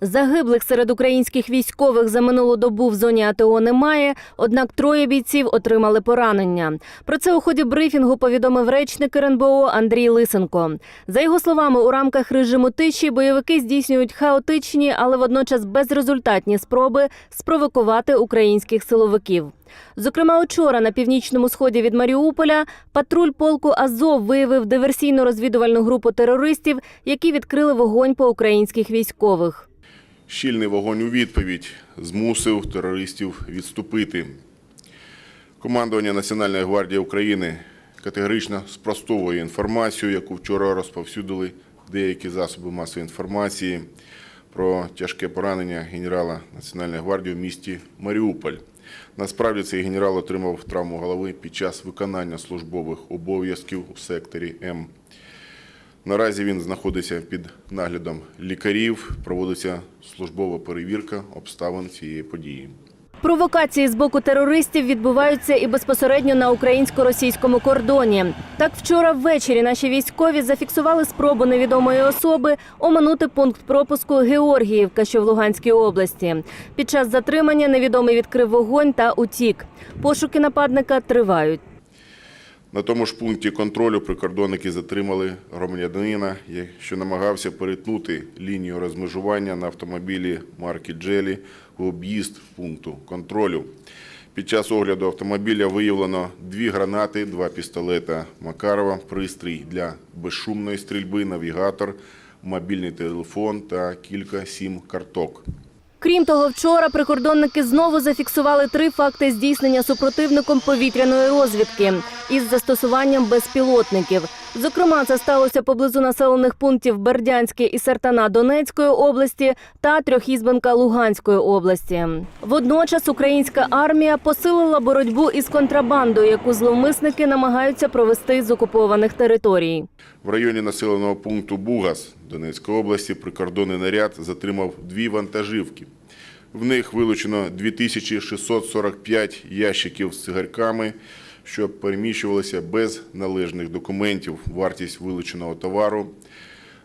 Загиблих серед українських військових за минулу добу в зоні АТО немає, однак троє бійців отримали поранення. Про це у ході брифінгу повідомив речник РНБО Андрій Лисенко. За його словами, у рамках режиму тиші бойовики здійснюють хаотичні, але водночас безрезультатні спроби спровокувати українських силовиків. Зокрема, учора на північному сході від Маріуполя патруль полку Азов виявив диверсійно-розвідувальну групу терористів, які відкрили вогонь по українських військових. Щільний вогонь у відповідь змусив терористів відступити. Командування Національної гвардії України категорично спростовує інформацію, яку вчора розповсюдили деякі засоби масової інформації про тяжке поранення генерала Національної гвардії в місті Маріуполь. Насправді цей генерал отримав травму голови під час виконання службових обов'язків у секторі М. Наразі він знаходиться під наглядом лікарів. Проводиться службова перевірка обставин цієї події. Провокації з боку терористів відбуваються і безпосередньо на українсько-російському кордоні. Так, вчора ввечері наші військові зафіксували спробу невідомої особи оминути пункт пропуску Георгіївка, що в Луганській області. Під час затримання невідомий відкрив вогонь та утік. Пошуки нападника тривають. На тому ж пункті контролю прикордонники затримали громадянина, що намагався перетнути лінію розмежування на автомобілі марки Джелі в об'їзд пункту контролю. Під час огляду автомобіля виявлено дві гранати, два пістолета Макарова, пристрій для безшумної стрільби, навігатор, мобільний телефон та кілька сім-карток. Крім того, вчора прикордонники знову зафіксували три факти здійснення супротивником повітряної розвідки із застосуванням безпілотників. Зокрема, це сталося поблизу населених пунктів Бердянське і Сартана Донецької області та Трьохізбенка Луганської області. Водночас українська армія посилила боротьбу із контрабандою, яку зловмисники намагаються провести з окупованих територій. В районі населеного пункту Бугас Донецької області прикордонний наряд затримав дві вантажівки. В них вилучено 2645 ящиків з цигарками, що переміщувалися без належних документів. Вартість вилученого товару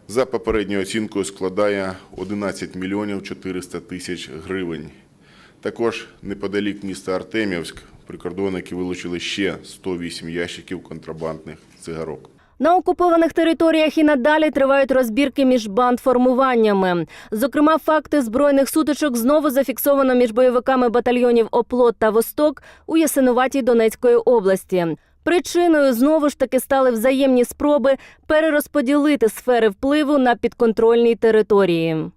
за попередньою оцінкою складає 11 мільйонів 400 тисяч гривень. Також неподалік міста Артемівськ прикордонники вилучили ще 108 ящиків контрабандних цигарок. На окупованих територіях і надалі тривають розбірки між бандформуваннями. Зокрема, факти збройних сутичок знову зафіксовано між бойовиками батальйонів Оплот та Восток у Ясинуватій Донецької області. Причиною знову ж таки стали взаємні спроби перерозподілити сфери впливу на підконтрольній території.